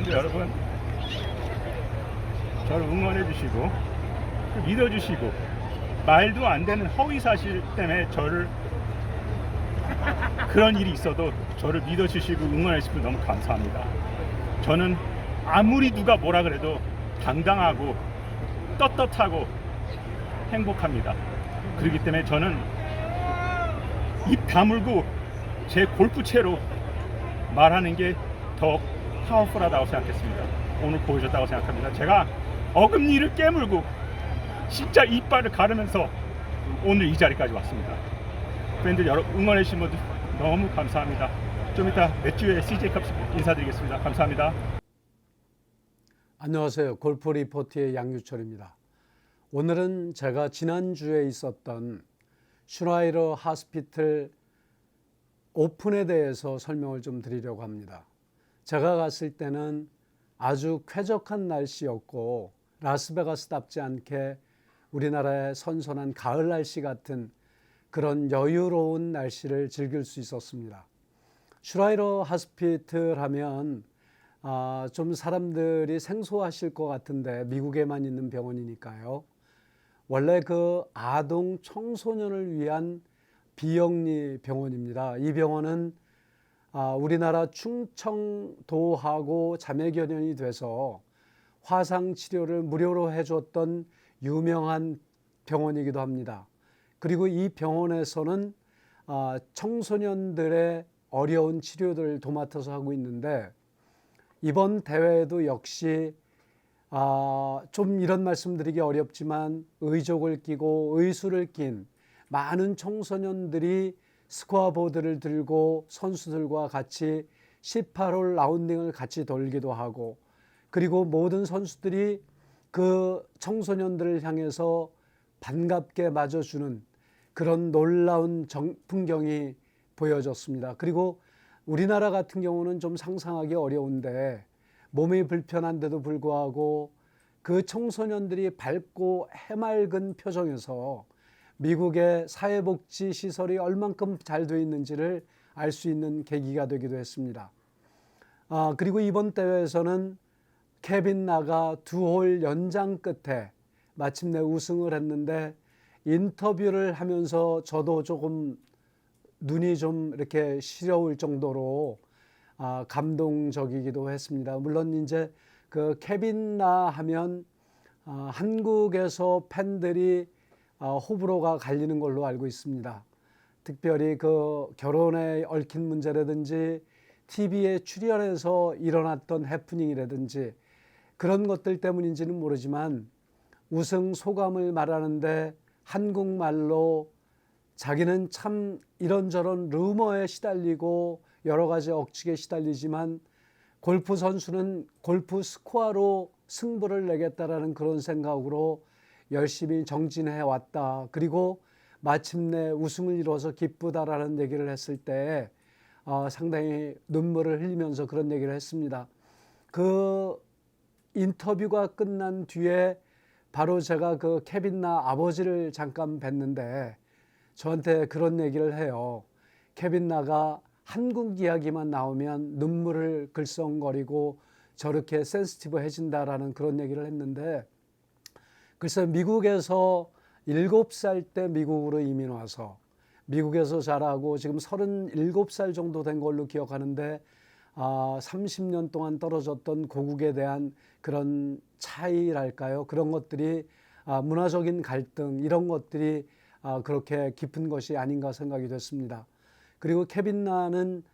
팬들 여러분, 저를 응원해 주시고 믿어 주시고 말도 안 되는 허위 사실 때문에 저를 그런 일이 있어도 저를 믿어 주시고 응원해 주시고 너무 감사합니다. 저는 아무리 누가 뭐라 그래도 당당하고 떳떳하고 행복합니다. 그렇기 때문에 저는 입 다물고 제 골프채로 말하는 게 더 파워풀하다고 생각했습니다. 오늘 보여줬다고 생각합니다. 제가 어금니를 깨물고 진짜 이빨을 가르면서 오늘 이 자리까지 왔습니다. 팬들 여러분 응원해 주신 분들 너무 감사합니다. 좀 이따 몇 주에 CJ 컵스 인사드리겠습니다. 감사합니다. 안녕하세요. 골프 리포트의 양유철입니다. 오늘은 제가 지난주에 있었던 슈라이러 하스피틀 오픈에 대해서 설명을 좀 드리려고 합니다. 제가 갔을 때는 아주 쾌적한 날씨였고 라스베가스답지 않게 우리나라의 선선한 가을 날씨 같은 그런 여유로운 날씨를 즐길 수 있었습니다. 슈라이러 하스피틀 하면 아, 좀 사람들이 생소하실 것 같은데 미국에만 있는 병원이니까요. 원래 그 아동 청소년을 위한 비영리 병원입니다. 이 병원은 아, 우리나라 충청도하고 자매견연이 돼서 화상 치료를 무료로 해줬던 유명한 병원이기도 합니다. 그리고 이 병원에서는 아, 청소년들의 어려운 치료들을 도맡아서 하고 있는데 이번 대회에도 역시 아, 좀 이런 말씀드리기 어렵지만 의족을 끼고 의수를 낀 많은 청소년들이 스코어 보드를 들고 선수들과 같이 18홀 라운딩을 같이 돌기도 하고 그리고 모든 선수들이 그 청소년들을 향해서 반갑게 맞아주는 그런 놀라운 정, 풍경이 보여졌습니다. 그리고 우리나라 같은 경우는 좀 상상하기 어려운데 몸이 불편한데도 불구하고 그 청소년들이 밝고 해맑은 표정에서 미국의 사회복지 시설이 얼만큼 잘 되어 있는지를 알 수 있는 계기가 되기도 했습니다. 아, 그리고 이번 대회에서는 케빈 나가 두 홀 연장 끝에 마침내 우승을 했는데 인터뷰를 하면서 저도 조금 눈이 좀 이렇게 시려울 정도로 아, 감동적이기도 했습니다. 물론 이제 그 케빈 나 하면 아, 한국에서 팬들이 아, 호불호가 갈리는 걸로 알고 있습니다. 특별히 그 결혼에 얽힌 문제라든지 TV에 출연해서 일어났던 해프닝이라든지 그런 것들 때문인지는 모르지만 우승 소감을 말하는데 한국말로 자기는 참 이런저런 루머에 시달리고 여러 가지 억측에 시달리지만 골프 선수는 골프 스코어로 승부를 내겠다라는 그런 생각으로 열심히 정진해 왔다. 그리고 마침내 우승을 이뤄서 기쁘다라는 얘기를 했을 때 어, 상당히 눈물을 흘리면서 그런 얘기를 했습니다. 그 인터뷰가 끝난 뒤에 바로 제가 그 케빈 나 아버지를 잠깐 뵀는데 저한테 그런 얘기를 해요. 케빈 나가 한국 이야기만 나오면 눈물을 글썽거리고 저렇게 센스티브해진다라는 그런 얘기를 했는데 그래서 미국에서 일곱 살 때 미국으로 이민 와서 미국에서 자라고 지금 37살 정도 된 걸로 기억하는데 아, 30년 동안 떨어졌던 고국에 대한 그런 차이랄까요? 그런 것들이 아, 문화적인 갈등 이런 것들이 아, 그렇게 깊은 것이 아닌가 생각이 됐습니다. 그리고 케빈 나는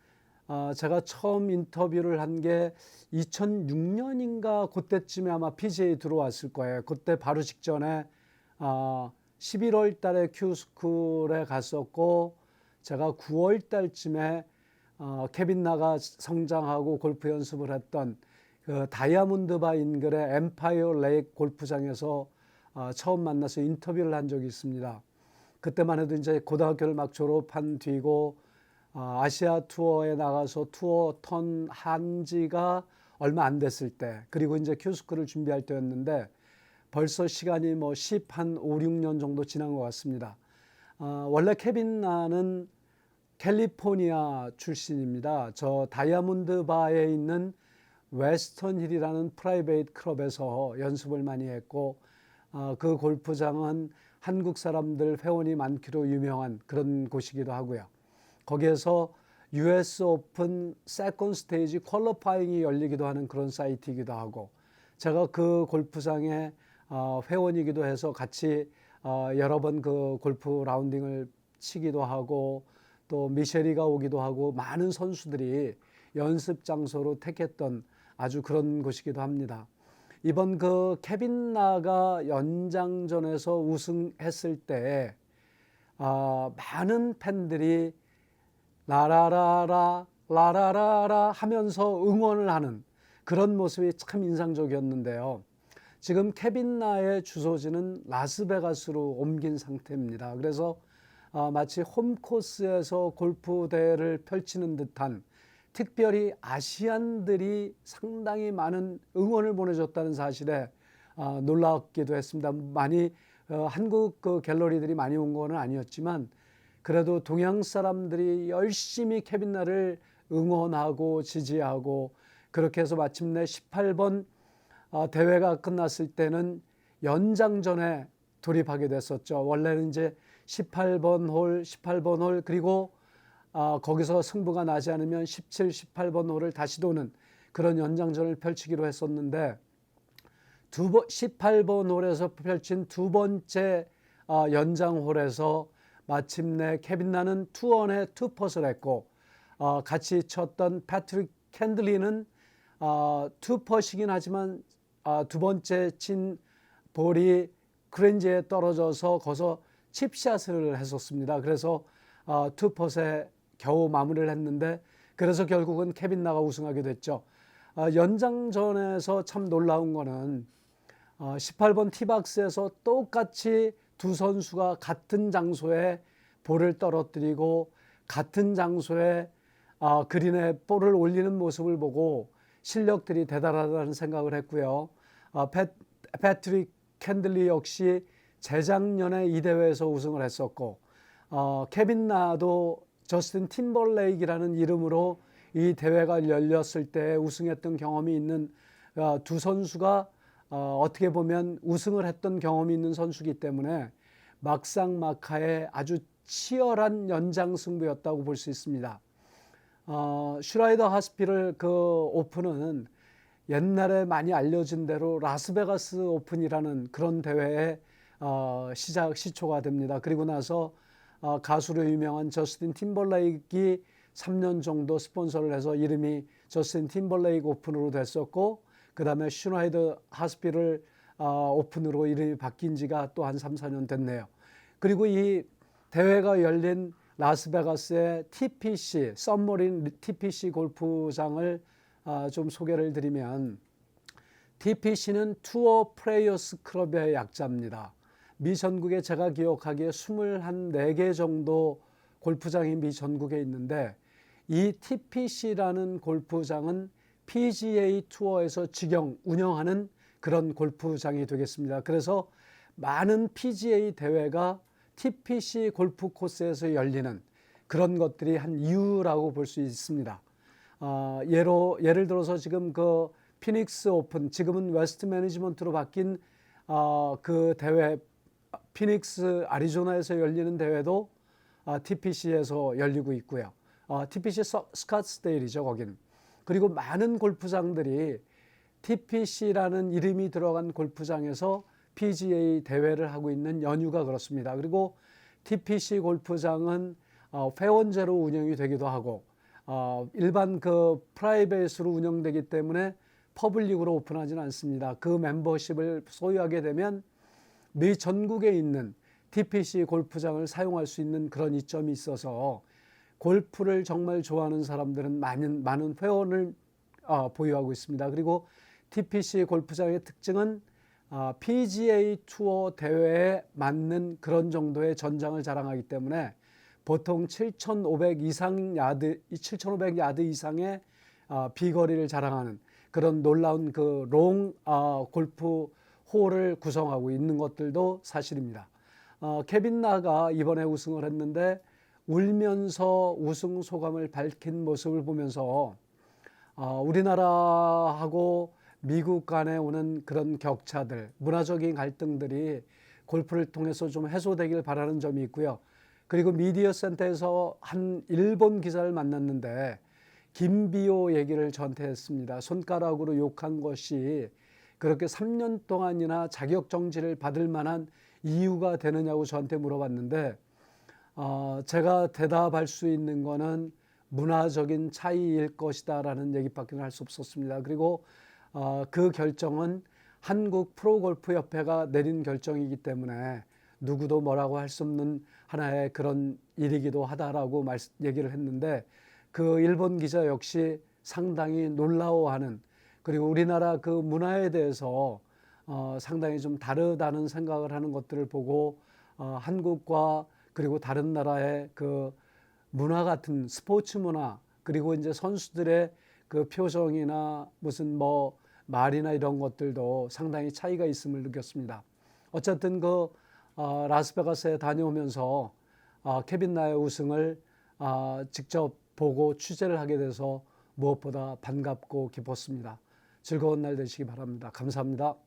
아, 제가 처음 인터뷰를 한 게 2006년인가 그때쯤에 아마 PGA 들어왔을 거예요. 그때 바로 직전에 아, 11월 달에 큐스쿨에 갔었고 제가 9월 달쯤에 어, 케빈 나가 성장하고 골프 연습을 했던 그 다이아몬드 바 인근의 엠파이어 레이크 골프장에서 어, 처음 만나서 인터뷰를 한 적이 있습니다. 그때만 해도 이제 고등학교를 막 졸업한 뒤고 어, 아시아 투어에 나가서 투어 턴 한지가 얼마 안 됐을 때 그리고 이제 큐스쿨을 준비할 때였는데 벌써 시간이 뭐 10, 한 5, 6년 정도 지난 것 같습니다. 어, 원래 케빈 나는 캘리포니아 출신입니다. 저 다이아몬드 바에 있는 웨스턴 힐이라는 프라이베이트 클럽에서 연습을 많이 했고 어, 그 골프장은 한국 사람들 회원이 많기로 유명한 그런 곳이기도 하고요. 거기에서 US 오픈 세컨 스테이지 퀄러파잉이 열리기도 하는 그런 사이트이기도 하고 제가 그 골프장의 어, 회원이기도 해서 같이 어, 여러 번 그 골프 라운딩을 치기도 하고 또 미셸이가 오기도 하고 많은 선수들이 연습 장소로 택했던 아주 그런 곳이기도 합니다. 이번 그 케빈 나가 연장전에서 우승했을 때 아, 많은 팬들이 라라라라 라라라라 하면서 응원을 하는 그런 모습이 참 인상적이었는데요. 지금 케빈 나의 주소지는 라스베가스로 옮긴 상태입니다. 그래서 아, 마치 홈코스에서 골프 대회를 펼치는 듯한 특별히 아시안들이 상당히 많은 응원을 보내줬다는 사실에 아, 놀랍기도 했습니다. 많이 어, 한국 그 갤러리들이 많이 온 거는 아니었지만 그래도 동양 사람들이 열심히 케빈 나를 응원하고 지지하고 그렇게 해서 마침내 18번 아, 대회가 끝났을 때는 연장전에 돌입하게 됐었죠. 원래는 이제 18번 홀, 18번 홀 그리고 아, 거기서 승부가 나지 않으면 17, 18번 홀을 다시 도는 그런 연장전을 펼치기로 했었는데 두 번, 18번 홀에서 펼친 두 번째 아, 연장 홀에서 마침내 케빈 나는 투원에 투퍼를 했고 어, 같이 쳤던 패트릭 캔들리는 어, 투퍼시긴 하지만 어, 두 번째 친 볼이 크렌지에 떨어져서 거기서 칩샷을 했었습니다. 그래서 어, 투퍼에 겨우 마무리를 했는데 그래서 결국은 케빈 나가 우승하게 됐죠. 어, 연장전에서 참 놀라운 거는 어, 18번 티박스에서 똑같이 두 선수가 같은 장소에 볼을 떨어뜨리고 같은 장소에 아, 그린에 볼을 올리는 모습을 보고 실력들이 대단하다는 생각을 했고요. 아, 패, 패트릭 캔들리 역시 재작년에 이 대회에서 우승을 했었고 어, 케빈 나도 저스틴 팀벌레이크라는 이름으로 이 대회가 열렸을 때 우승했던 경험이 있는 어, 두 선수가 어, 어떻게 보면 우승을 했던 경험이 있는 선수기 때문에 막상 막하에 아주 치열한 연장 승부였다고 볼 수 있습니다. 어, 슈라이더 하스피럴 그 오픈은 옛날에 많이 알려진 대로 라스베가스 오픈이라는 그런 대회의 어, 시작 시초가 됩니다. 그리고 나서 어, 가수로 유명한 저스틴 팀벌레이크가 3년 정도 스폰서를 해서 이름이 저스틴 팀벌레이크 오픈으로 됐었고 그 다음에 슈라이더 하스피럴 어, 오픈으로 이름이 바뀐 지가 또 한 3, 4년 됐네요. 그리고 이 대회가 열린 라스베가스의 TPC 썸머린 TPC 골프장을 아, 좀 소개를 드리면 TPC는 투어 프레이어스 클럽의 약자입니다. 미 전국에 제가 기억하기에 24개 정도 골프장이 미 전국에 있는데 이 TPC라는 골프장은 PGA 투어에서 직영 운영하는 그런 골프장이 되겠습니다. 그래서 많은 PGA 대회가 TPC 골프 코스에서 열리는 그런 것들이 한 이유라고 볼 수 있습니다. 어, 예로 예를 들어서 지금 그 피닉스 오픈 지금은 웨스트 매니지먼트로 바뀐 어, 그 대회 피닉스 아리조나에서 열리는 대회도 어, TPC에서 열리고 있고요. 어, TPC 스카트스데일이죠 거기는. 그리고 많은 골프장들이 TPC라는 이름이 들어간 골프장에서 PGA 대회를 하고 있는 연유가 그렇습니다. 그리고 TPC 골프장은 어, 회원제로 운영이 되기도 하고 어, 일반 그 프라이빗으로 운영되기 때문에 퍼블릭으로 오픈하지는 않습니다. 그 멤버십을 소유하게 되면 미 전국에 있는 TPC 골프장을 사용할 수 있는 그런 이점이 있어서 골프를 정말 좋아하는 사람들은 많은 많은 회원을 어, 보유하고 있습니다. 그리고 TPC 골프장의 특징은 어, PGA 투어 대회에 맞는 그런 정도의 전장을 자랑하기 때문에 보통 7,500 이상 야드, 7,500 야드 이상의 어, 비거리를 자랑하는 그런 놀라운 그롱 어, 골프 홀을 구성하고 있는 것들도 사실입니다. 어, 케빈 나가 이번에 우승을 했는데 울면서 우승 소감을 밝힌 모습을 보면서 어, 우리나라하고 미국 간에 오는 그런 격차들, 문화적인 갈등들이 골프를 통해서 좀 해소되길 바라는 점이 있고요. 그리고 미디어 센터에서 한 일본 기자를 만났는데 김비호 얘기를 저한테 했습니다. 손가락으로 욕한 것이 그렇게 3년 동안이나 자격 정지를 받을 만한 이유가 되느냐고 저한테 물어봤는데 어, 제가 대답할 수 있는 거는 문화적인 차이일 것이다라는 얘기밖에 할 수 없었습니다. 그리고 어, 그 결정은 한국 프로골프 협회가 내린 결정이기 때문에 누구도 뭐라고 할 수 없는 하나의 그런 일이기도 하다라고 말, 얘기를 했는데 그 일본 기자 역시 상당히 놀라워하는 그리고 우리나라 그 문화에 대해서 어, 상당히 좀 다르다는 생각을 하는 것들을 보고 어, 한국과 그리고 다른 나라의 그 문화 같은 스포츠 문화 그리고 이제 선수들의 그 표정이나 무슨 뭐 말이나 이런 것들도 상당히 차이가 있음을 느꼈습니다. 어쨌든 그 어, 라스베가스에 다녀오면서 어, 케빈 나의 우승을 어, 직접 보고 취재를 하게 돼서 무엇보다 반갑고 기뻤습니다. 즐거운 날 되시기 바랍니다. 감사합니다.